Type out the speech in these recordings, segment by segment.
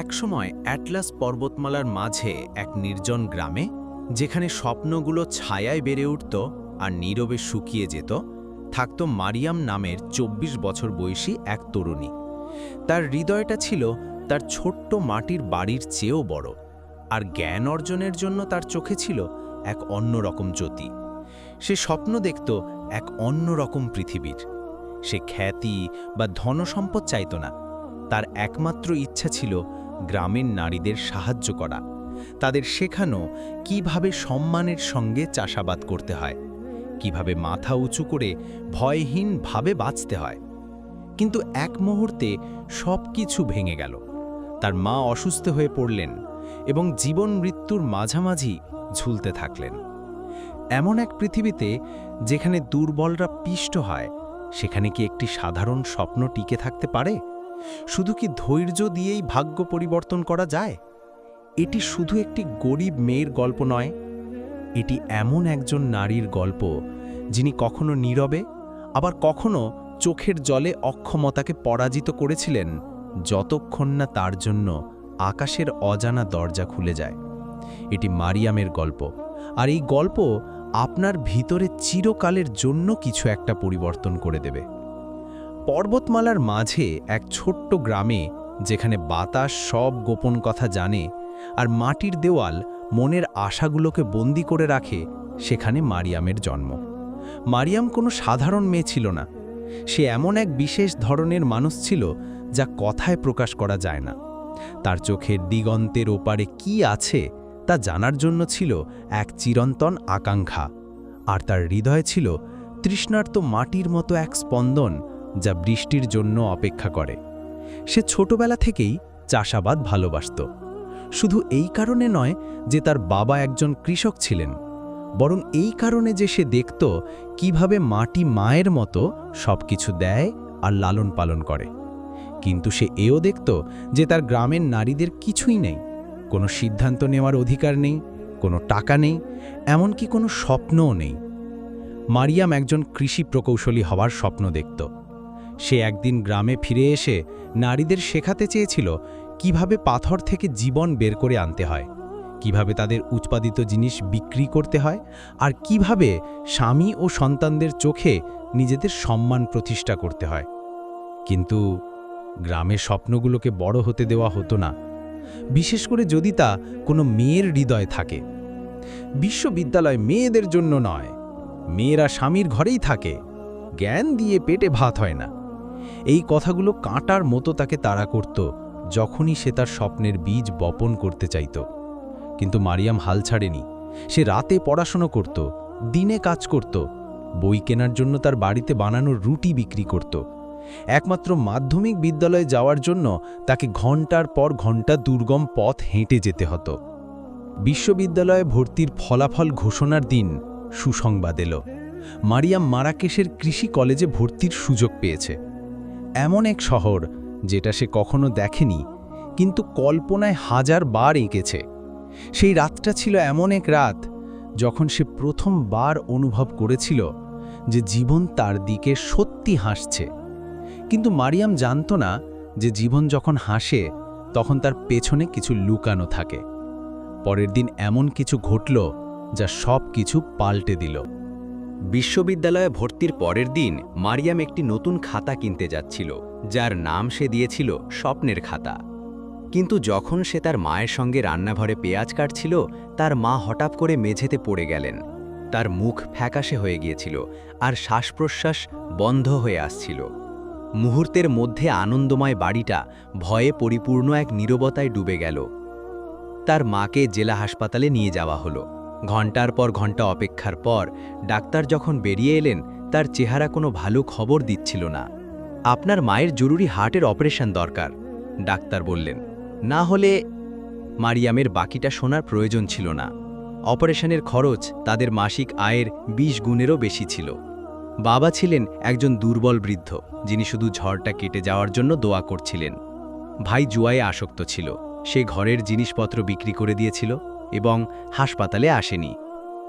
একসময় অ্যাটলাস পর্বতমালার মাঝে এক নির্জন গ্রামে, যেখানে স্বপ্নগুলো ছায়ায় বেড়ে উঠত আর নীরবে শুকিয়ে যেত, থাকত মারিয়াম নামের ২৪ বছর বয়সী এক তরুণী। তার হৃদয়টা ছিল তার ছোট্ট মাটির বাড়ির চেয়েও বড় আর জ্ঞান অর্জনের জন্য তার চোখে ছিল এক অন্যরকম জ্যোতি। সে স্বপ্ন দেখত এক অন্যরকম পৃথিবীর। সে খ্যাতি বা ধনসম্পদ চাইত না। তার একমাত্র ইচ্ছা ছিল গ্রামের নারীদের সাহায্য করা, তাদের শেখানো কীভাবে সম্মানের সঙ্গে চাষাবাদ করতে হয়, কীভাবে মাথা উঁচু করে ভয়হীনভাবে বাঁচতে হয়। কিন্তু এক মুহূর্তে সব কিছু ভেঙে গেল। তার মা অসুস্থ হয়ে পড়লেন এবং জীবন মৃত্যুর মাঝামাঝি ঝুলতে থাকলেন। এমন এক পৃথিবীতে যেখানে দুর্বলরা পিষ্ট হয়, সেখানে কি একটি সাধারণ স্বপ্ন টিকে থাকতে পারে? শুধু কি ধৈর্য দিয়েই ভাগ্য পরিবর্তন করা যায়? এটি শুধু একটি গরিব মেয়ের গল্প নয়, এটি এমন একজন নারীর গল্প যিনি কখনো নীরবে, আবার কখনো চোখের জলে অক্ষমতাকে পরাজিত করেছিলেন যতক্ষণ না তার জন্য আকাশের অজানা দরজা খুলে যায়। এটি মারিয়ামের গল্প, আর এই গল্প আপনার ভিতরে চিরকালের জন্য কিছু একটা পরিবর্তন করে দেবে। পর্বতমালার মাঝে এক ছোট্ট গ্রামে, যেখানে বাতাস সব গোপন কথা জানে, আর মাটির দেওয়াল মনের আশাগুলোকে বন্দি করে রাখে, সেখানে মারিয়ামের জন্ম। মারিয়াম কোনো সাধারণ মেয়ে ছিল না। সে এমন এক বিশেষ ধরনের মানুষ ছিল, যা কথায় প্রকাশ করা যায় না। তার চোখের দিগন্তের ওপারে কি আছে, তা জানার জন্য ছিল এক চিরন্তন আকাঙ্ক্ষা। আর তার হৃদয় ছিল তৃষ্ণার্ত মাটির মতো এক স্পন্দন যা বৃষ্টির জন্য অপেক্ষা করে। সে ছোটবেলা থেকেই চাষাবাদ ভালোবাসত। শুধু এই কারণে নয় যে তার বাবা একজন কৃষক ছিলেন, বরং এই কারণে যে সে দেখত কীভাবে মাটি মায়ের মতো সবকিছু দেয় আর লালন পালন করে। কিন্তু সে এও দেখত যে তার গ্রামের নারীদের কিছুই নেই, কোনো সিদ্ধান্ত নেওয়ার অধিকার নেই, কোনো টাকা নেই, এমনকি কোনো স্বপ্নও নেই। মারিয়াম একজন কৃষি প্রকৌশলী হওয়ার স্বপ্ন দেখত। সে একদিন গ্রামে ফিরে এসে নারীদের শেখাতে চেয়েছিল কীভাবে পাথর থেকে জীবন বের করে আনতে হয়, কীভাবে তাদের উৎপাদিত জিনিস বিক্রি করতে হয় আর কীভাবে স্বামী ও সন্তানদের চোখে নিজেদের সম্মান প্রতিষ্ঠা করতে হয়। কিন্তু গ্রামের স্বপ্নগুলোকে বড় হতে দেওয়া হতো না, বিশেষ করে যদি তা কোনো মেয়ের হৃদয় থাকে। বিশ্ববিদ্যালয় মেয়েদের জন্য নয়, মেয়েরা স্বামীর ঘরেই থাকে, জ্ঞান দিয়ে পেটে ভাত হয় না। এই কথাগুলো কাঁটার মতো তাকে তাড়া করত, যখনই সে তার স্বপ্নের বীজ বপন করতে চাইত। কিন্তু মারিয়াম হাল ছাড়েনি। সে রাতে পড়াশোনা করত, দিনে কাজ করত, বই কেনার জন্য তার বাড়িতে বানানো রুটি বিক্রি করত। একমাত্র মাধ্যমিক বিদ্যালয়ে যাওয়ার জন্য তাকে ঘণ্টার পর ঘণ্টা দুর্গম পথ হেঁটে যেতে হতো। বিশ্ববিদ্যালয়ে ভর্তির ফলাফল ঘোষণার দিন সুসংবাদ এলো। মারিয়াম মারাকেশের কৃষি কলেজে ভর্তির সুযোগ পেয়েছে। এমন এক শহর যেটা সে কখনো দেখেনি, কিন্তু কল্পনায় হাজার বার এঁকেছে। সেই রাতটা ছিল এমন এক রাত যখন সে প্রথমবার অনুভব করেছিল যে জীবন তার দিকে সত্যি হাসছে। কিন্তু মারিয়াম জানত না যে জীবন যখন হাসে, তখন তার পেছনে কিছু লুকানো থাকে। পরের দিন এমন কিছু ঘটল যা সব কিছু পাল্টে দিল। বিশ্ববিদ্যালয়ে ভর্তির পরের দিন মারিয়াম একটি নতুন খাতা কিনতে যাচ্ছিল, যার নাম সে দিয়েছিল স্বপ্নের খাতা। কিন্তু যখন সে তার মায়ের সঙ্গে রান্নাঘরে পেঁয়াজ কাটছিল, তার মা হঠাৎ করে মেঝেতে পড়ে গেলেন। তার মুখ ফ্যাকাশে হয়ে গিয়েছিল আর শ্বাস প্রশ্বাস বন্ধ হয়ে আসছিল। মুহূর্তের মধ্যে আনন্দময় বাড়িটা ভয়ে পরিপূর্ণ এক নীরবতায় ডুবে গেল। তার মাকে জেলা হাসপাতালে নিয়ে যাওয়া হলো। ঘণ্টার পর ঘণ্টা অপেক্ষার পর ডাক্তার যখন বেরিয়ে এলেন, তার চেহারা কোনো ভালো খবর দিচ্ছিল না। আপনার মায়ের জরুরি হার্টের অপারেশন দরকার, ডাক্তার বললেন। না হলে মারিয়ামের বাকিটা শোনার প্রয়োজন ছিল না। অপারেশনের খরচ তাদের মাসিক আয়ের ২০ গুণেরও বেশি ছিল। বাবা ছিলেন একজন দুর্বল বৃদ্ধ, যিনি শুধু ঝড়টা কেটে যাওয়ার জন্য দোয়া করছিলেন। ভাই জুয়ায়ে আসক্ত ছিল, সে ঘরের জিনিসপত্র বিক্রি করে দিয়েছিল। এবং হাসপাতালে আসেনি।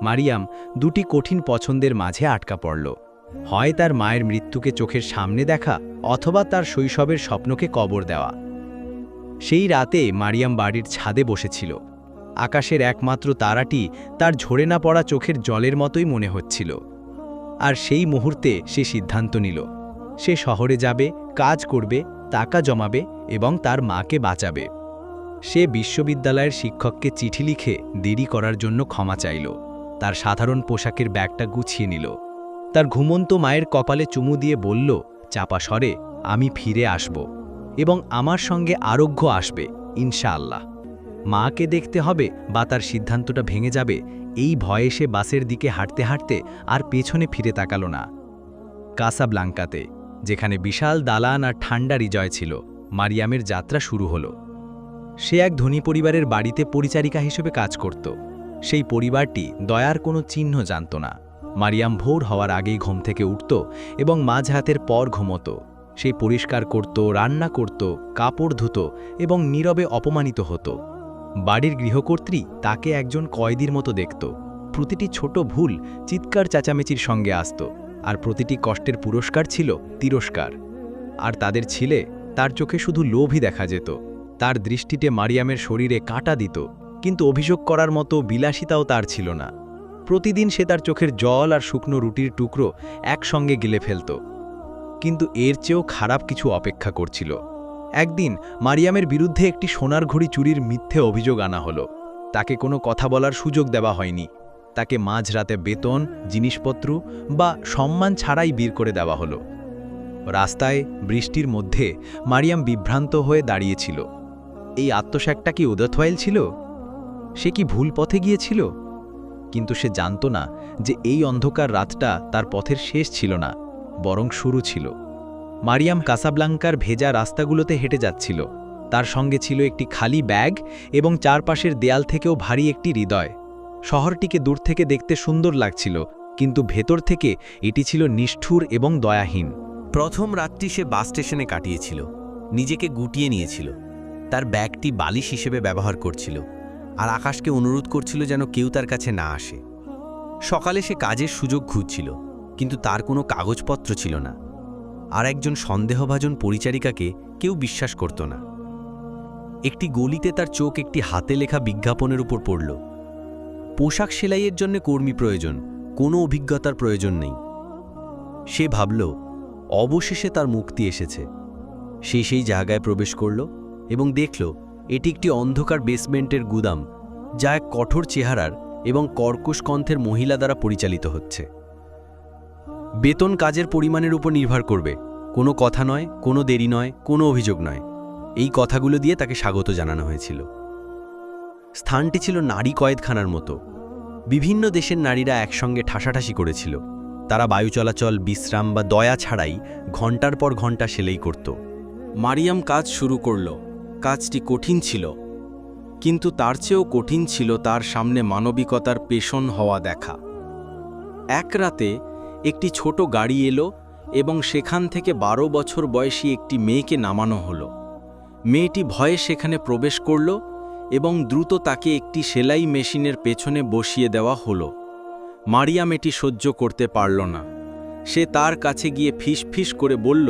মারিয়াম দুটি কঠিন পছন্দের মাঝে আটকা পড়ল। হয় তার মায়ের মৃত্যুকে চোখের সামনে দেখা অথবা তার শৈশবের স্বপ্নকে কবর দেওয়া। সেই রাতে মারিয়াম বাড়ির ছাদে বসেছিল। আকাশের একমাত্র তারাটি তার ঝরে না পড়া চোখের জলের মতোই মনে হচ্ছিল। আর সেই মুহূর্তে সে সিদ্ধান্ত নিল। সে শহরে যাবে, কাজ করবে, টাকা জমাবে এবং তার মাকে বাঁচাবে। সে বিশ্ববিদ্যালয়ের শিক্ষককে চিঠি লিখে দেরি করার জন্য ক্ষমা চাইল। তার সাধারণ পোশাকের ব্যাগটা গুছিয়ে নিল। তার ঘুমন্ত মায়ের কপালে চুমু দিয়ে বলল, চাপা স্বরে, আমি ফিরে আসব এবং আমার সঙ্গে আরোগ্য আসবে, ইনশাআল্লাহ। মাকে দেখতে হবে বা তার সিদ্ধান্তটা ভেঙে যাবে, এই ভয়ে সে বাসের দিকে হাঁটতে হাঁটতে আর পেছনে ফিরে তাকালো না। কাসাব্লাঙ্কাতে, যেখানে বিশাল দালান আর ঠান্ডা হৃদয় ছিল, মারিয়ামের যাত্রা শুরু হলো। সে এক ধনী পরিবারের বাড়িতে পরিচারিকা হিসেবে কাজ করত। সেই পরিবারটি দয়ার কোনো চিহ্ন জানত না। মারিয়াম ভোর হওয়ার আগেই ঘুম থেকে উঠত এবং মাঝ হাতের পর ঘুমতো। সেই পরিষ্কার করত, রান্না করত, কাপড় ধুত এবং নীরবে অপমানিত হতো। বাড়ির গৃহকর্ত্রী তাকে একজন কয়েদির মতো দেখত। প্রতিটি ছোট ভুল চিৎকার চেঁচামেচির সঙ্গে আসত আর প্রতিটি কষ্টের পুরস্কার ছিল তিরস্কার। আর তাদের ছিলে তার চোখে শুধু লোভই দেখা যেত। তার দৃষ্টিতে মারিয়ামের শরীরে কাটা দিত, কিন্তু অভিযোগ করার মতো বিলাসিতাও তার ছিল না। প্রতিদিন সে তার চোখের জল আর শুকনো রুটির টুকরো একসঙ্গে গিলে ফেলত। কিন্তু এর চেয়েও খারাপ কিছু অপেক্ষা করছিল। একদিন মারিয়ামের বিরুদ্ধে একটি সোনার ঘড়ি চুরির মিথ্যে অভিযোগ আনা হলো। তাকে কোনো কথা বলার সুযোগ দেওয়া হয়নি। তাকে মাঝরাতে বেতন, জিনিসপত্র বা সম্মান ছাড়াই বের করে দেওয়া হলো। রাস্তায় বৃষ্টির মধ্যে মারিয়াম বিভ্রান্ত হয়ে দাঁড়িয়েছিল এই আত্মসাকটা কি উদতওয়াইল ছিল? সে কি ভুল পথে গিয়েছিল? কিন্তু সে জানত না যে এই অন্ধকার রাতটা তার পথের শেষ ছিল না, বরং শুরু ছিল। মারিয়াম কাসাব্লাঙ্কার ভেজা রাস্তাগুলোতে হেঁটে যাচ্ছিল। তার সঙ্গে ছিল একটি খালি ব্যাগ এবং চারপাশের দেয়াল থেকেও ভারী একটি হৃদয়। শহরটিকে দূর থেকে দেখতে সুন্দর লাগছিল, কিন্তু ভেতর থেকে এটি ছিল নিষ্ঠুর এবং দয়াহীন। প্রথম রাতটি সে বাস স্টেশনে কাটিয়েছিল, নিজেকে গুটিয়ে নিয়েছিল। তার ব্যাগটি বালিশ হিসেবে ব্যবহার করছিল আর আকাশকে অনুরোধ করছিল যেন কেউ তার কাছে না আসে। সকালে সে কাজের সুযোগ খুঁজছিল, কিন্তু তার কোনো কাগজপত্র ছিল না আর একজন সন্দেহভাজন পরিচারিকাকে কেউ বিশ্বাস করত না। একটি গলিতে তার চোখ একটি হাতে লেখা বিজ্ঞাপনের উপর পড়ল, পোশাক সেলাইয়ের জন্য কর্মী প্রয়োজন, কোনো অভিজ্ঞতার প্রয়োজন নেই। সে ভাবল, অবশেষে তার মুক্তি এসেছে। সে সেই জায়গায় প্রবেশ করল এবং দেখল, এটি একটি অন্ধকার বেসমেন্টের গুদাম, যা এক কঠোর চেহারার এবং কর্কশ কণ্ঠের মহিলা দ্বারা পরিচালিত হচ্ছে। বেতন কাজের পরিমাণের উপর নির্ভর করবে। কোনো কথা নয়, কোনো দেরি নয়, কোনো অভিযোগ নয়। এই কথাগুলো দিয়ে তাকে স্বাগত জানানো হয়েছিল। স্থানটি ছিল নারী কয়েদখানার মতো। বিভিন্ন দেশের নারীরা একসঙ্গে ঠাসাঠাসি করেছিল। তারা বায়ু চলাচল, বিশ্রাম বা দয়া ছাড়াই ঘণ্টার পর ঘণ্টা সেলাই করত। মারিয়াম কাজ শুরু করল। কাজটি কঠিন ছিল, কিন্তু তার চেয়েও কঠিন ছিল তার সামনে মানবিকতার পেষণ হওয়া দেখা। এক রাতে একটি ছোট গাড়ি এলো এবং সেখান থেকে বারো বছর বয়সী একটি মেয়েকে নামানো হলো। মেয়েটি ভয়ে সেখানে প্রবেশ করল এবং দ্রুত তাকে একটি সেলাই মেশিনের পেছনে বসিয়ে দেওয়া হলো। মারিয়াম এটি সহ্য করতে পারল না। সে তার কাছে গিয়ে ফিস ফিস করে বলল,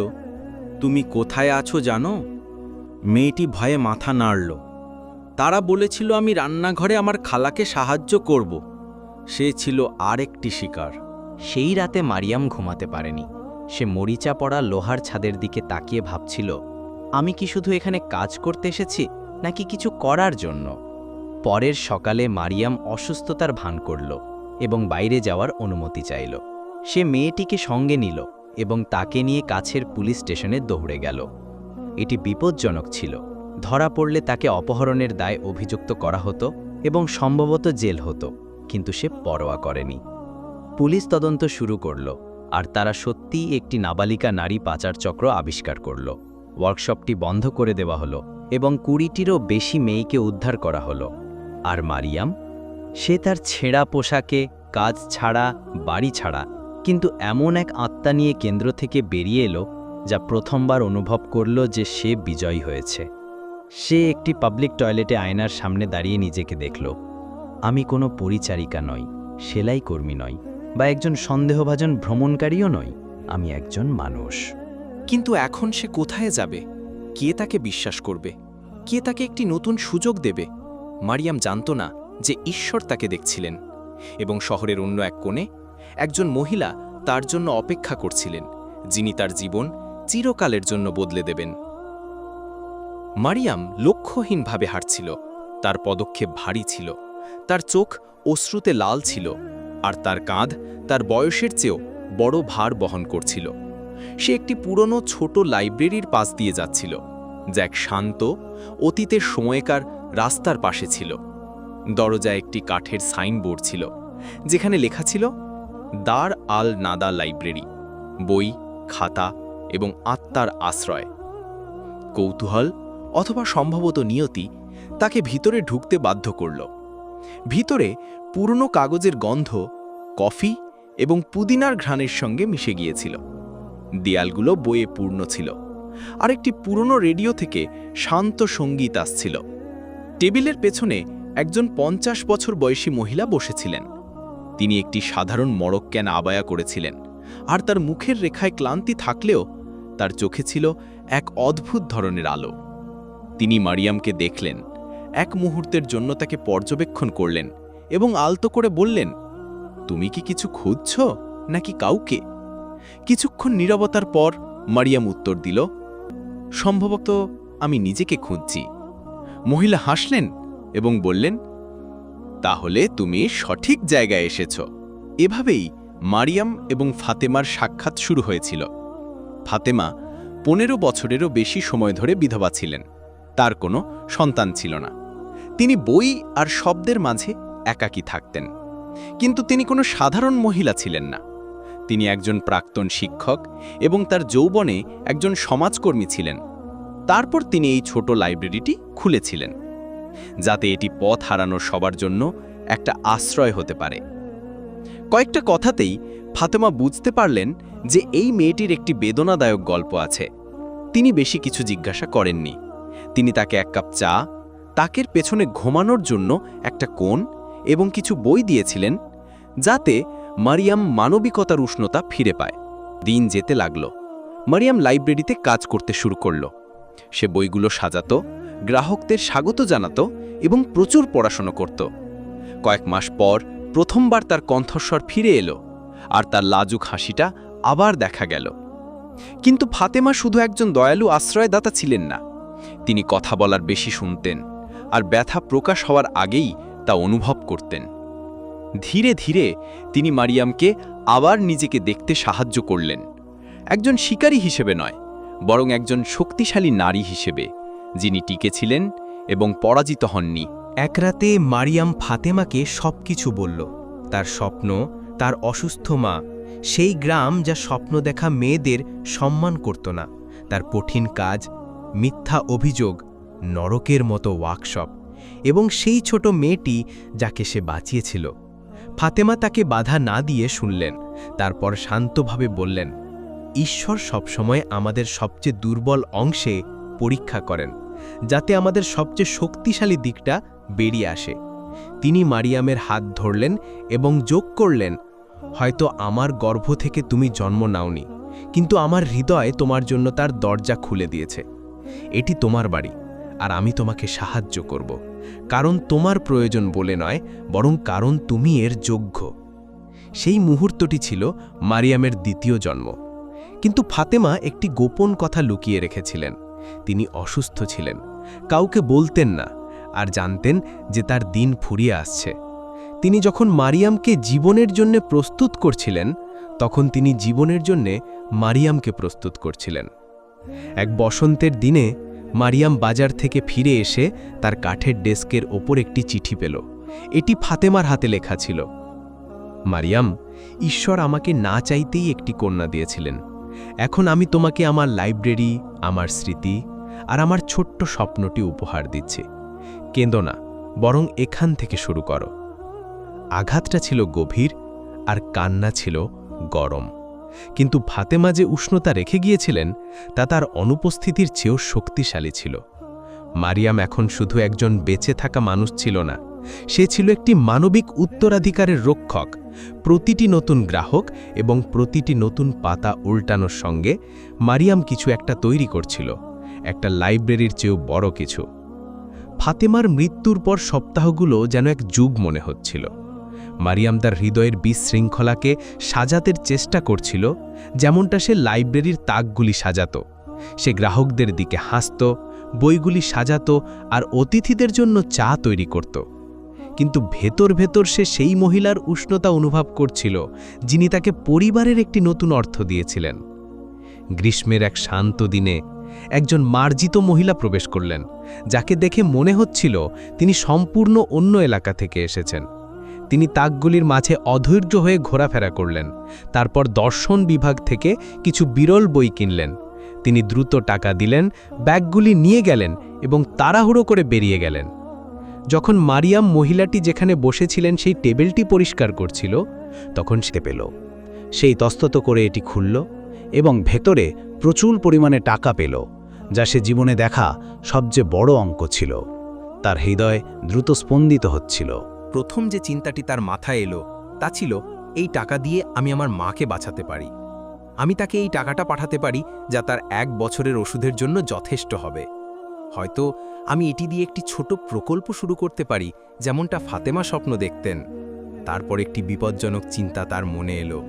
তুমি কোথায় আছো জানো? মেয়েটি ভয়ে মাথা নাড়ল। তারা বলেছিল, আমি রান্নাঘরে আমার খালাকে সাহায্য করব। সে ছিল আরেকটি শিকার। সেই রাতে মারিয়াম ঘুমাতে পারেনি। সে মরিচা পড়া লোহার ছাদের দিকে তাকিয়ে ভাবছিল, আমি কি শুধু এখানে কাজ করতে এসেছি, নাকি কিছু করার জন্য? পরের সকালে মারিয়াম অসুস্থতার ভান করল এবং বাইরে যাওয়ার অনুমতি চাইল। সে মেয়েটিকে সঙ্গে নিল এবং তাকে নিয়ে কাছের পুলিশ স্টেশনে দৌড়ে গেল। এটি বিপজ্জনক ছিল। ধরা পড়লে তাকে অপহরণের দায় অভিযুক্ত করা হতো এবং সম্ভবত জেল হতো, কিন্তু সে পরোয়া করেনি। পুলিশ তদন্ত শুরু করল, আর তারা সত্যিই একটি নাবালিকা নারী পাচার চক্র আবিষ্কার করল। ওয়ার্কশপটি বন্ধ করে দেওয়া হলো এবং কুড়িটিরও বেশি মেয়েকে উদ্ধার করা হলো। আর মারিয়াম? সে তার ছেঁড়া পোশাকে, কাজ ছাড়া, বাড়ি ছাড়া, কিন্তু এমন এক আত্মা নিয়ে কেন্দ্র থেকে বেরিয়ে এলো যা প্রথমবার অনুভব করল যে সে বিজয়ী হয়েছে। সে একটি পাবলিক টয়লেটে আয়নার সামনে দাঁড়িয়ে নিজেকে দেখল। আমি কোনো পরিচারিকা নই, সেলাই কর্মী নই, বা একজন সন্দেহভাজন ভ্রমণকারীও নই, আমি একজন মানুষ। কিন্তু এখন সে কোথায় যাবে? কে তাকে বিশ্বাস করবে? কে তাকে একটি নতুন সুযোগ দেবে? মারিয়াম জানত না যে ঈশ্বর তাকে দেখছিলেন এবং শহরের অন্য এক কোণে একজন মহিলা তার জন্য অপেক্ষা করছিলেন, যিনি তার জীবন চিরকালের জন্য বদলে দেবেন। মারিয়াম লক্ষ্যহীনভাবে হাঁটছিল। তার পদক্ষেপ ভারী ছিল। তার চোখ অশ্রুতে লাল ছিল আর তার কাঁধ তার বয়সের চেয়েও বড় ভার বহন করছিল। সে একটি পুরনো ছোট লাইব্রেরির পাশ দিয়ে যাচ্ছিল, যা এক শান্ত, অতীতের সময়কার রাস্তার পাশে ছিল। দরজায় একটি কাঠের সাইনবোর্ড ছিল, যেখানে লেখা ছিল, দার আল নাদা লাইব্রেরি বই, খাতা এবং আত্মার আশ্রয়। কৌতূহল অথবা সম্ভবত নিয়তি তাকে ভিতরে ঢুকতে বাধ্য করল। ভিতরে পুরনো কাগজের গন্ধ, কফি এবং পুদিনার ঘ্রাণের সঙ্গে মিশে গিয়েছিল। দেয়ালগুলো বইয়ে পূর্ণ ছিল। আর একটি পুরনো রেডিও থেকে শান্ত সংগীত আসছিল। টেবিলের পেছনে একজন পঞ্চাশ বছর বয়সী মহিলা বসেছিলেন। তিনি একটি সাধারণ মরক্ক্যান আবায়া করেছিলেন। আর তার মুখের রেখায় ক্লান্তি থাকলেও তার চোখে ছিল এক অদ্ভুত ধরনের আলো। তিনি মারিয়ামকে দেখলেন, এক মুহূর্তের জন্য তাকে পর্যবেক্ষণ করলেন এবং আলতো করে বললেন, তুমি কি কিছু খুঁজছ নাকি কাউকে? কিছুক্ষণ নীরবতার পর মারিয়াম উত্তর দিল, সম্ভবত আমি নিজেকে খুঁজছি। মহিলা হাসলেন এবং বললেন, তাহলে তুমি সঠিক জায়গায় এসেছ। এভাবেই মারিয়াম এবং ফাতেমার সাক্ষাৎ শুরু হয়েছিল। ফাতেমা পনেরো বছরেরও বেশি সময় ধরে বিধবা ছিলেন। তার কোনো সন্তান ছিল না। তিনি বই আর শব্দের মাঝে একাকী থাকতেন। কিন্তু তিনি কোনো সাধারণ মহিলা ছিলেন না। তিনি একজন প্রাক্তন শিক্ষক এবং তার যৌবনে একজন সমাজকর্মী ছিলেন। তারপর তিনি এই ছোট লাইব্রেরিটি খুলেছিলেন, যাতে এটি পথ হারানো সবার জন্য একটা আশ্রয় হতে পারে। কয়েকটা কথাতেই ফাতেমা বুঝতে পারলেন যে এই মেয়েটির একটি বেদনাদায়ক গল্প আছে। তিনি বেশি কিছু জিজ্ঞাসা করেননি। তিনি তাকে এক কাপ চা, তাকের পেছনে ঘুমানোর জন্য একটা কোণ এবং কিছু বই দিয়েছিলেন যাতে মারিয়াম মানবিকতার উষ্ণতা ফিরে পায়। দিন যেতে লাগল। মারিয়াম লাইব্রেরিতে কাজ করতে শুরু করল। সে বইগুলো সাজাত, গ্রাহকদের স্বাগত জানাত এবং প্রচুর পড়াশোনা করত। কয়েক মাস পর প্রথমবার তার কণ্ঠস্বর ফিরে এলো, আর তার লাজুক হাসিটা আবার দেখা গেল। কিন্তু ফাতেমা শুধু একজন দয়ালু আশ্রয়দাতা ছিলেন না, তিনি কথা বলার বেশি শুনতেন, আর ব্যথা প্রকাশ হওয়ার আগেই তা অনুভব করতেন। ধীরে ধীরে তিনি মারিয়ামকে আবার নিজেকে দেখতে সাহায্য করলেন। একজন শিকারী হিসেবে নয়, বরং একজন শক্তিশালী নারী হিসেবে, যিনি টিকেছিলেন এবং পরাজিত হননি। এক রাতে মারিয়াম ফাতেমাকে সবকিছু বলল। তার স্বপ্ন, তার অসুস্থ মা, সেই গ্রাম যা স্বপ্ন দেখা মেয়েদের সম্মান করত না। তার কঠিন কাজ, মিথ্যা অভিযোগ, নরকের মতো ওয়ার্কশপ এবং সেই ছোট মেয়েটি যাকে সে বাঁচিয়েছিল। ফাতেমা তাকে বাধা না দিয়ে শুনলেন, তারপর শান্তভাবে বললেন, ঈশ্বর সবসময় আমাদের সবচেয়ে দুর্বল অংশে পরীক্ষা করেন, যাতে আমাদের সবচেয়ে শক্তিশালী দিকটা বেরিয়ে আসে। তিনি মারিয়ামের হাত ধরলেন এবং যোগ করলেন, হয়তো আমার গর্ভ থেকে তুমি জন্ম নাওনি, কিন্তু আমার হৃদয় তোমার জন্য তার দরজা খুলে দিয়েছে। এটি তোমার বাড়ি, আর আমি তোমাকে সাহায্য করব। কারণ তোমার প্রয়োজন বলে নয়, বরং কারণ তুমি এর যোগ্য। সেই মুহূর্তটি ছিল মারিয়ামের দ্বিতীয় জন্ম। কিন্তু ফাতেমা একটি গোপন কথা লুকিয়ে রেখেছিলেন। তিনি অসুস্থ ছিলেন। কাউকে বলতেন না আর জানতেন যে তার দিন ফুরিয়ে আসছে। তিনি যখন মারিয়ামকে জীবনের জন্য প্রস্তুত করছিলেন, তখন তিনি জীবনের জন্যে মারিয়ামকে প্রস্তুত করছিলেন। এক বসন্তের দিনে মারিয়াম বাজার থেকে ফিরে এসে তার কাঠের ডেস্কের ওপর একটি চিঠি পেল। এটি ফাতেমার হাতে লেখা ছিল, মারিয়াম, ঈশ্বর আমাকে না চাইতেই একটি কন্যা দিয়েছিলেন। এখন আমি তোমাকে আমার লাইব্রেরি, আমার স্মৃতি আর আমার ছোট্ট স্বপ্নটি উপহার দিচ্ছি। কেঁদো না, বরং এখান থেকে শুরু করো। আঘাতটা ছিল গভীর আর কান্না ছিল গরম। কিন্তু ফাতেমা যে উষ্ণতা রেখে গিয়েছিলেন, তা তার অনুপস্থিতির চেয়েও শক্তিশালী ছিল। মারিয়াম এখন শুধু একজন বেঁচে থাকা মানুষ ছিল না, সে ছিল একটি মানবিক উত্তরাধিকারের রক্ষক, প্রতিটি নতুন গ্রাহক এবং প্রতিটি নতুন পাতা উল্টানোর সঙ্গে মারিয়াম কিছু একটা তৈরি করছিল, একটা লাইব্রেরির চেয়েও বড় কিছু। ফাতেমার মৃত্যুর পর সপ্তাহগুলো যেন এক যুগ মনে হচ্ছিল। মারিয়াম তার হৃদয়ের বিশৃঙ্খলাকে সাজাতের চেষ্টা করছিল, যেমনটা সে লাইব্রেরির তাকগুলি সাজাত। সে গ্রাহকদের দিকে হাসত, বইগুলি সাজাত আর অতিথিদের জন্য চা তৈরি করত। কিন্তু ভেতর ভেতর সে সেই মহিলার উষ্ণতা অনুভব করছিল, যিনি তাকে পরিবারের একটি নতুন অর্থ দিয়েছিলেন। গ্রীষ্মের এক শান্ত দিনে একজন মার্জিত মহিলা প্রবেশ করলেন, যাকে দেখে মনে হচ্ছিল তিনি সম্পূর্ণ অন্য এলাকা থেকে এসেছেন। তিনি তাকগুলির মাঝে অধৈর্য হয়ে ঘোরাফেরা করলেন, তারপর দর্শন বিভাগ থেকে কিছু বিরল বই কিনলেন। তিনি দ্রুত টাকা দিলেন, ব্যাগগুলি নিয়ে গেলেন এবং তাড়াহুড়ো করে বেরিয়ে গেলেন। যখন মারিয়াম মহিলাটি যেখানে বসেছিলেন সেই টেবিলটি পরিষ্কার করছিল, তখন সে পেল। সেই তস্তত করে এটি খুলল এবং ভেতরে প্রচুর পরিমাণে টাকা পেল, যা সে জীবনে দেখা সবচেয়ে বড় অঙ্ক ছিল। তার হৃদয় দ্রুত স্পন্দিত হচ্ছিল। প্রথম যে চিন্তাটি তার মাথায় এলো, তা ছিল, এই টাকা দিয়ে আমি আমার মাকে বাঁচাতে পারি। আমি তাকে এই টাকাটা পাঠাতে পারি, যা তার এক বছরের ওষুধের জন্য যথেষ্ট হবে। হয়তো আমি এটি দিয়ে একটি ছোট প্রকল্প শুরু করতে পারি, যেমনটা ফাতেমা স্বপ্ন দেখতেন। তারপর একটি বিপজ্জনক চিন্তা তার মনে এলো।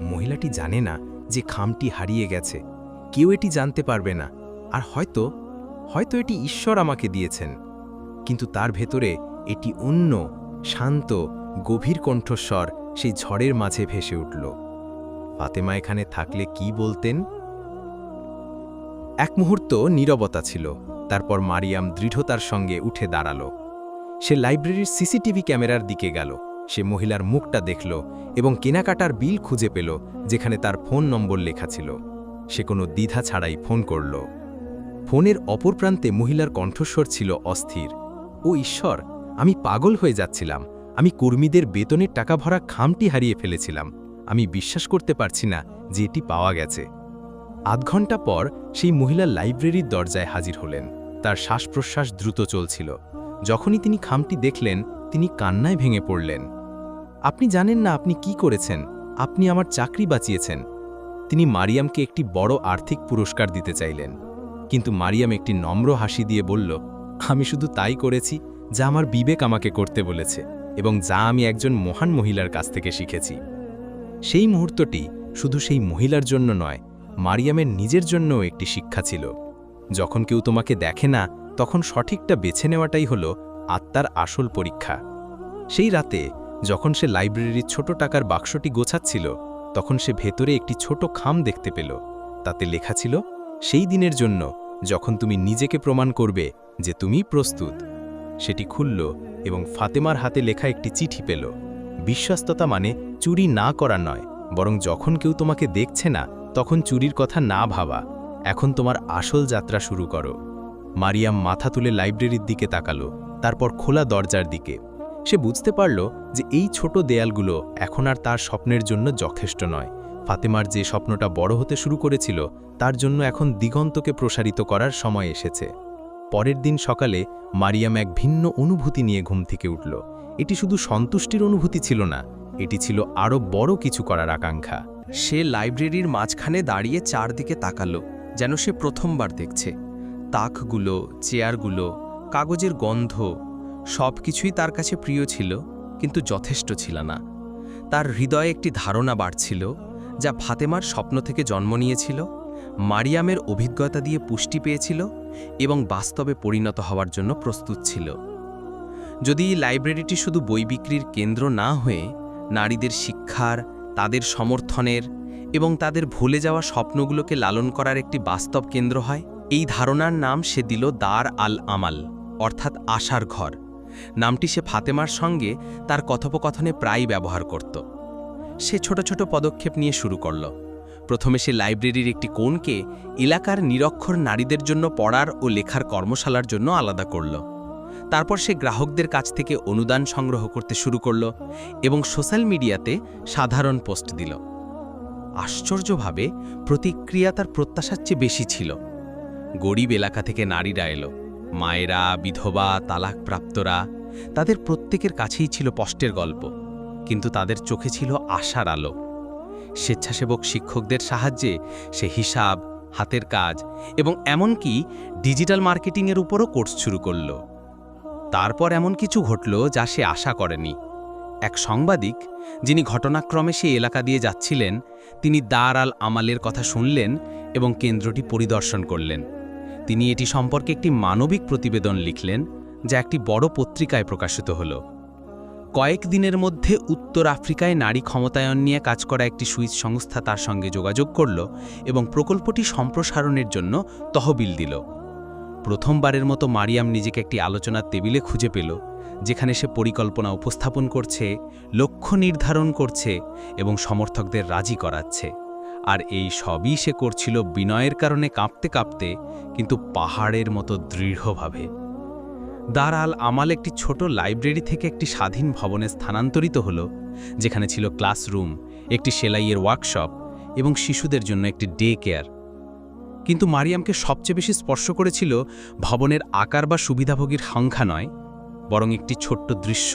মহিলাটি জানে না যে খামটি হারিয়ে গেছে। কেউ এটি জানতে পারবে না। আর হয়তো হয়তো এটি ঈশ্বর আমাকে দিয়েছেন। কিন্তু তার ভেতরে এটি অন্য, শান্ত, গভীর কণ্ঠস্বর সেই ঝড়ের মাঝে ভেসে উঠল। ফাতেমা এখানে থাকলে কি বলতেন? এক মুহূর্ত নীরবতা ছিল। তারপর মারিয়াম দৃঢ়তার সঙ্গে উঠে দাঁড়াল। সে লাইব্রেরির সিসিটিভি ক্যামেরার দিকে গেল। সে মহিলার মুখটা দেখল এবং কেনাকাটার বিল খুঁজে পেল, যেখানে তার ফোন নম্বর লেখা ছিল। সে কোনো দ্বিধা ছাড়াই ফোন করল। ফোনের অপর প্রান্তে মহিলার কণ্ঠস্বর ছিল অস্থির। ও ঈশ্বর, আমি পাগল হয়ে যাচ্ছিলাম। আমি কর্মীদের বেতনের টাকা ভরা খামটি হারিয়ে ফেলেছিলাম। আমি বিশ্বাস করতে পারছি না যে এটি পাওয়া গেছে। আধ ঘণ্টা পর সেই মহিলা লাইব্রেরির দরজায় হাজির হলেন। তার শ্বাস প্রশ্বাস দ্রুত চলছিল। যখনই তিনি খামটি দেখলেন তিনি কান্নায় ভেঙে পড়লেন। আপনি জানেন না আপনি কি করেছেন? আপনি আমার চাকরি বাঁচিয়েছেন। তিনি মারিয়ামকে একটি বড় আর্থিক পুরস্কার দিতে চাইলেন। কিন্তু মারিয়াম একটি নম্র হাসি দিয়ে বলল, আমি শুধু তাই করেছি যা আমার বিবেক আমাকে করতে বলেছে এবং যা আমি একজন মহান মহিলার কাছ থেকে শিখেছি। সেই মুহূর্তটি শুধু সেই মহিলার জন্য নয়, মারিয়ামের নিজের জন্যও একটি শিক্ষা ছিল। যখন কেউ তোমাকে দেখে না, তখন সঠিকটা বেছে নেওয়াটাই হলো আত্মার আসল পরীক্ষা। সেই রাতে, যখন সে লাইব্রেরির ছোট টাকার বাক্সটি গোছাচ্ছিল, তখন সে ভেতরে একটি ছোট খাম দেখতে পেল। তাতে লেখা ছিল, সেই দিনের জন্য যখন তুমি নিজেকে প্রমাণ করবে যে তুমি প্রস্তুত। সেটি খুলল এবং ফাতেমার হাতে লেখা একটি চিঠি পেল। বিশ্বস্ততা মানে চুরি না করা নয়, বরং যখন কেউ তোমাকে দেখছে না, তখন চুরির কথা না ভাবা। এখন তোমার আসল যাত্রা শুরু করো। মারিয়াম মাথা তুলে লাইব্রেরির দিকে তাকালো। তারপর খোলা দরজার দিকে। সে বুঝতে পারল যে এই ছোট দেয়ালগুলো এখন আর তার স্বপ্নের জন্য যথেষ্ট নয়। ফাতেমার যে স্বপ্নটা বড় হতে শুরু করেছিল, তার জন্য এখন দিগন্তকে প্রসারিত করার সময় এসেছে। পরের দিন সকালে মারিয়াম এক ভিন্ন অনুভূতি নিয়ে ঘুম থেকে উঠল। এটি শুধু সন্তুষ্টির অনুভূতি ছিল না, এটি ছিল আরও বড় কিছু করার আকাঙ্ক্ষা। সে লাইব্রেরির মাঝখানে দাঁড়িয়ে চারদিকে তাকালো, যেন সে প্রথমবার দেখছে। তাকগুলো, চেয়ারগুলো কাগজের গন্ধ সব কিছুই তার কাছে প্রিয় ছিল, কিন্তু যথেষ্ট ছিল না। তার হৃদয়ে একটি ধারণা বাড়ছিল, যা ফাতেমার স্বপ্ন থেকে জন্ম নিয়েছিল, মারিয়ামের অভিজ্ঞতা দিয়ে পুষ্টি পেয়েছিল এবং বাস্তবে পরিণত হওয়ার জন্য প্রস্তুত ছিল। যদি লাইব্রেরিটি শুধু বই বিক্রির কেন্দ্র না হয়ে নারীদের শিক্ষার, তাদের সমর্থনের এবং তাদের ভুলে যাওয়া স্বপ্নগুলোকে লালন করার একটি বাস্তব কেন্দ্র হয়, এই ধারণার নাম সে দিল দার আল আমাল অর্থাৎ আশার ঘর। নামটি সে ফাতেমার সঙ্গে তার কথোপকথনে প্রায়ই ব্যবহার করত। সে ছোট ছোট পদক্ষেপ নিয়ে শুরু করল। প্রথমে সে লাইব্রেরির একটি কোণকে এলাকার নিরক্ষর নারীদের জন্য পড়ার ও লেখার কর্মশালার জন্য আলাদা করল। তারপর সে গ্রাহকদের কাছ থেকে অনুদান সংগ্রহ করতে শুরু করল এবং সোশ্যাল মিডিয়াতে সাধারণ পোস্ট দিল। আশ্চর্যভাবে প্রতিক্রিয়া তার প্রত্যাশার চেয়ে বেশি ছিল। গরিব এলাকা থেকে নারীরা এলো। মায়েরা, বিধবা, তালাকপ্রাপ্তরা তাদের প্রত্যেকের কাছেই ছিল কষ্টের গল্প, কিন্তু তাদের চোখে ছিল আশার আলো। স্বেচ্ছাসেবক শিক্ষকদের সাহায্যে সে হিসাব, হাতের কাজ এবং এমনকি ডিজিটাল মার্কেটিংয়ের উপরও কোর্স শুরু করল। তারপর এমন কিছু ঘটল যা সে আশা করেনি। এক সাংবাদিক, যিনি ঘটনাক্রমে সে এলাকা দিয়ে যাচ্ছিলেন, তিনি দার আল আমালের কথা শুনলেন এবং কেন্দ্রটি পরিদর্শন করলেন। তিনি এটি সম্পর্কে একটি মানবিক প্রতিবেদন লিখলেন, যা একটি বড় পত্রিকায় প্রকাশিত হল। কয়েক দিনের মধ্যে উত্তর আফ্রিকায় নারী ক্ষমতায়ন নিয়ে কাজ করা একটি সুইস সংস্থা তার সঙ্গে যোগাযোগ করল এবং প্রকল্পটি সম্প্রসারণের জন্য তহবিল দিল। প্রথমবারের মতো মারিয়াম নিজেকে একটি আলোচনার টেবিলে খুঁজে পেল, যেখানে সে পরিকল্পনা উপস্থাপন করছে, লক্ষ্য নির্ধারণ করছে এবং সমর্থকদের রাজি করাচ্ছে। আর এই সবই সে করছিল বিনয়ের কারণে কাঁপতে কাঁপতে, কিন্তু পাহাড়ের মতো দৃঢ়ভাবে। দারাল আমাল একটি ছোট লাইব্রেরি থেকে একটি স্বাধীন ভবনে স্থানান্তরিত হল, যেখানে ছিল ক্লাসরুম, একটি সেলাইয়ের ওয়ার্কশপ এবং শিশুদের জন্য একটি ডে কেয়ার। কিন্তু মারিয়ামকে সবচেয়ে বেশি স্পর্শ করেছিল ভবনের আকার বা সুবিধাভোগীর সংখ্যা নয়, বরং একটি ছোট্ট দৃশ্য,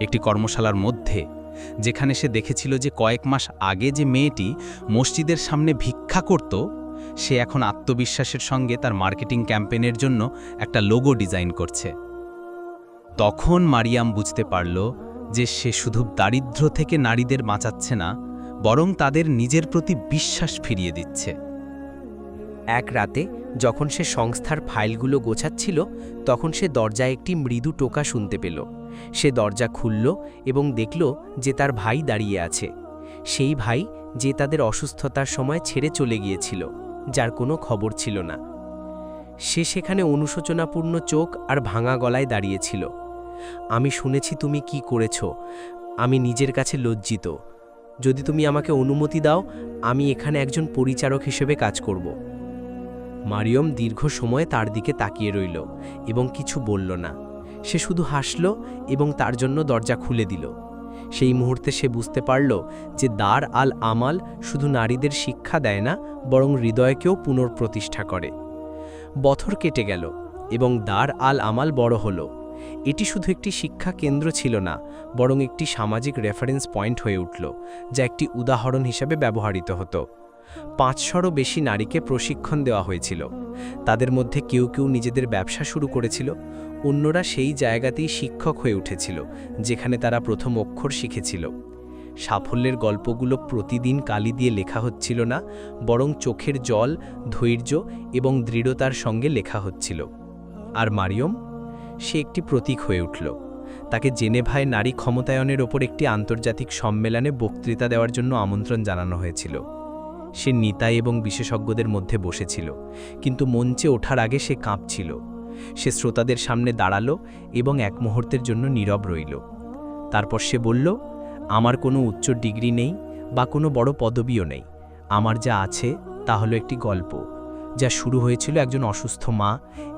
একটি কর্মশালার মধ্যে। যেখানে সে দেখেছিল যে কয়েক মাস আগে যে মেয়েটি মসজিদের সামনে ভিক্ষা করত, সে এখন আত্মবিশ্বাসের সঙ্গে তার মার্কেটিং ক্যাম্পেনের জন্য একটা লোগো ডিজাইন করছে। তখন মারিয়াম বুঝতে পারল যে সে শুধু দারিদ্র্য থেকে নারীদের বাঁচাচ্ছে না, বরং তাদের নিজের প্রতি বিশ্বাস ফিরিয়ে দিচ্ছে। এক রাতে যখন সে সংস্থার ফাইলগুলো গোছাচ্ছিল, তখন সে দরজায় একটি মৃদু টোকা শুনতে পেল। সে দরজা খুলল এবং দেখল যে তার ভাই দাঁড়িয়ে আছে। সেই ভাই যে তাদের অসুস্থতার সময় ছেড়ে চলে গিয়েছিল, যার কোনো খবর ছিল না। সে সেখানে অনুশোচনাপূর্ণ চোখ আর ভাঙা গলায় দাঁড়িয়েছিল। আমি শুনেছি তুমি কি করেছ। আমি নিজের কাছে লজ্জিত। যদি তুমি আমাকে অনুমতি দাও, আমি এখানে একজন পরিচারক হিসেবে কাজ করব মারিয়ম দীর্ঘ সময় তার দিকে তাকিয়ে রইল এবং কিছু বলল না। সে শুধু হাসল এবং তার জন্য দরজা খুলে দিল। সেই মুহূর্তে সে বুঝতে পারল যে দার আল আমাল শুধু নারীদের শিক্ষা দেয় না, বরং হৃদয়কেও পুনর্প্রতিষ্ঠা করে। বছর কেটে গেল এবং দার আল আমাল বড় হল। এটি শুধু একটি শিক্ষা কেন্দ্র ছিল না, বরং একটি সামাজিক রেফারেন্স পয়েন্ট হয়ে উঠল, যা একটি উদাহরণ হিসেবে ব্যবহৃত হতো। পাঁচশোরও বেশি নারীকে প্রশিক্ষণ দেওয়া হয়েছিল। তাদের মধ্যে কেউ কেউ নিজেদের ব্যবসা শুরু করেছিল অন্যরা সেই জায়গাতেই শিক্ষক হয়ে উঠেছিল, যেখানে তারা প্রথম অক্ষর শিখেছিল। সাফল্যের গল্পগুলো প্রতিদিন কালি দিয়ে লেখা হচ্ছিল না, বরং চোখের জল, ধৈর্য এবং দৃঢ়তার সঙ্গে লেখা হচ্ছিল। আর মারিয়ম? সে একটি প্রতীক হয়ে উঠল। তাকে জেনেভায় নারী ক্ষমতায়নের ওপর একটি আন্তর্জাতিক সম্মেলনে বক্তৃতা দেওয়ার জন্য আমন্ত্রণ জানানো হয়েছিল। সে নিতাই এবং বিশেষজ্ঞদের মধ্যে বসেছিল, কিন্তু মঞ্চে ওঠার আগে সে কাঁপছিল। সে শ্রোতাদের সামনে দাঁড়াল এবং এক মুহূর্তের জন্য নীরব রইল। তারপর সে বলল, আমার কোনো উচ্চ ডিগ্রি নেই বা কোনো বড় পদবিও নেই। আমার যা আছে তা হলো একটি গল্প, যা শুরু হয়েছিল একজন অসুস্থ মা,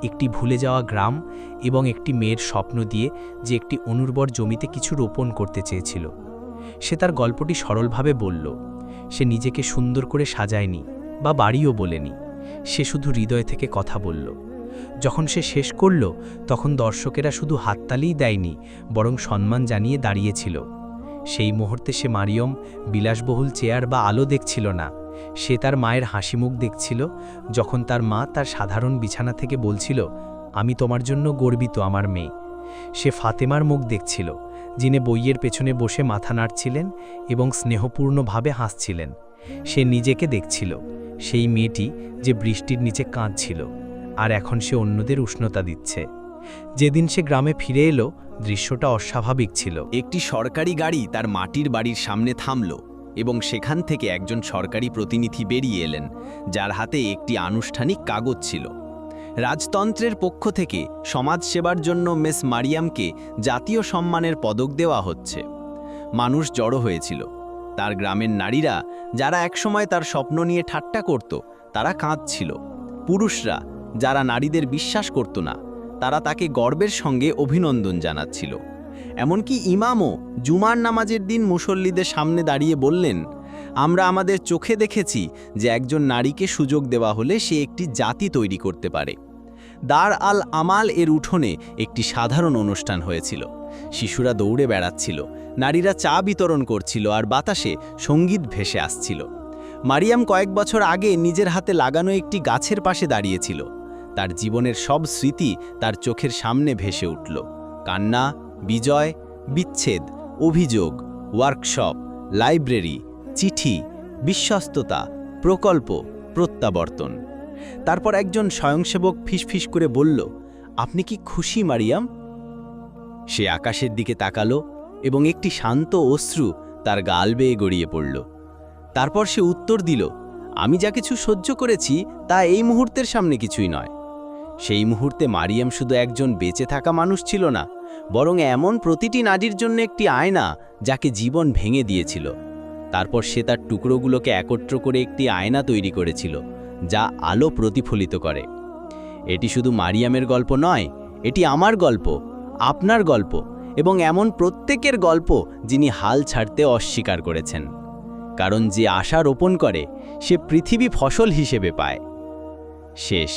একটি ভুলে যাওয়া গ্রাম এবং একটি মেয়ের স্বপ্ন দিয়ে যে একটি অনুর্বর জমিতে কিছু রোপণ করতে চেয়েছিল। সে তার গল্পটি সরলভাবে বলল, সে নিজেকে সুন্দর করে সাজায়নি বা বাড়িও বলেনি। সে শুধু হৃদয় থেকে কথা বলল। যখন সে শেষ করল, তখন দর্শকেরা শুধু হাততালিই দেয়নি, বরং সম্মান জানিয়ে দাঁড়িয়েছিল। সেই মুহূর্তে সে মারিয়ম বিলাসবহুল চেয়ার বা আলো দেখছিল না। সে তার মায়ের হাসি মুখ দেখছিল, যখন তার মা তার সাধারণ বিছানা থেকে বলছিল, আমি তোমার জন্য গর্বিত আমার মেয়ে। সে ফাতেমার মুখ দেখছিল, যিনি বইয়ের পেছনে বসে মাথা নাড়ছিলেন এবং স্নেহপূর্ণভাবে হাসছিলেন। সে নিজেকে দেখছিল, সেই মেয়েটি যে বৃষ্টির নিচে কাঁদছিল। আর এখন সে অন্যদের উষ্ণতা দিচ্ছে। যেদিন সে গ্রামে ফিরে এলো, দৃশ্যটা অস্বাভাবিক ছিল। একটি সরকারি গাড়ি তার মাটির বাড়ির সামনে থামল এবং সেখান থেকে একজন সরকারি প্রতিনিধি বেরিয়ে এলেন, যার হাতে একটি আনুষ্ঠানিক কাগজ ছিল। রাজতন্ত্রের পক্ষ থেকে সমাজসেবার জন্য মেস মারিয়ামকে জাতীয় সম্মানের পদক দেওয়া হচ্ছে। মানুষ জড়ো হয়েছিল। তার গ্রামের নারীরা, যারা একসময় তার স্বপ্ন নিয়ে ঠাট্টা করত, তারা কাঁদছিল। পুরুষরা যারা নারীদের বিশ্বাস করত না, তারা তাকে গর্বের সঙ্গে অভিনন্দন জানাচ্ছিল। এমনকি ইমামও জুমার নামাজের দিন মুসল্লিদের সামনে দাঁড়িয়ে বললেন, আমরা আমাদের চোখে দেখেছি যে একজন নারীকে সুযোগ দেওয়া হলে সে একটি জাতি তৈরি করতে পারে। দার আল আমাল এর উঠোনে একটি সাধারণ অনুষ্ঠান হয়েছিল। শিশুরা দৌড়ে বেড়াচ্ছিল, নারীরা চা বিতরণ করছিল আর বাতাসে সংগীত ভেসে আসছিল। মারিয়াম কয়েক বছর আগে নিজের হাতে লাগানো একটি গাছের পাশে দাঁড়িয়েছিল। তার জীবনের সব স্মৃতি তার চোখের সামনে ভেসে উঠল। কান্না, বিজয়, বিচ্ছেদ, অভিযোগ ওয়ার্কশপ লাইব্রেরি চিঠি, বিশ্বস্ততা, প্রকল্প, প্রত্যাবর্তন। তারপর একজন স্বয়ংসেবক ফিসফিস করে বলল, আপনি কি খুশি, মারিয়াম? সে আকাশের দিকে তাকালো এবং একটি শান্ত অশ্রু তার গাল বেয়ে গড়িয়ে পড়ল। তারপর সে উত্তর দিল, আমি যা কিছু সহ্য করেছি তা এই মুহূর্তের সামনে কিছুই নয়। সেই মুহূর্তে মারিয়াম শুধু একজন বেঁচে থাকা মানুষ ছিল না, বরং এমন প্রতিটি নারীর জন্য একটি আয়না যাকে জীবন ভেঙে দিয়েছিল। তারপর সে তার টুকরোগুলোকে একত্র করে একটি আয়না তৈরি করেছিল, যা আলো প্রতিফলিত করে। এটি শুধু মারিয়ামের গল্প নয়, এটি আমার গল্প, আপনার গল্প এবং এমন প্রত্যেকের গল্প যিনি হাল ছাড়তে অস্বীকার করেছেন। কারণ যে আশা রোপণ করে, সে পৃথিবী ফসল হিসেবে পায়। শেষ।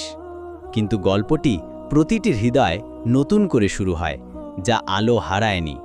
কিন্তু গল্পটি প্রতিটি হৃদয় নতুন করে শুরু হয় যা আলো হারায়নি।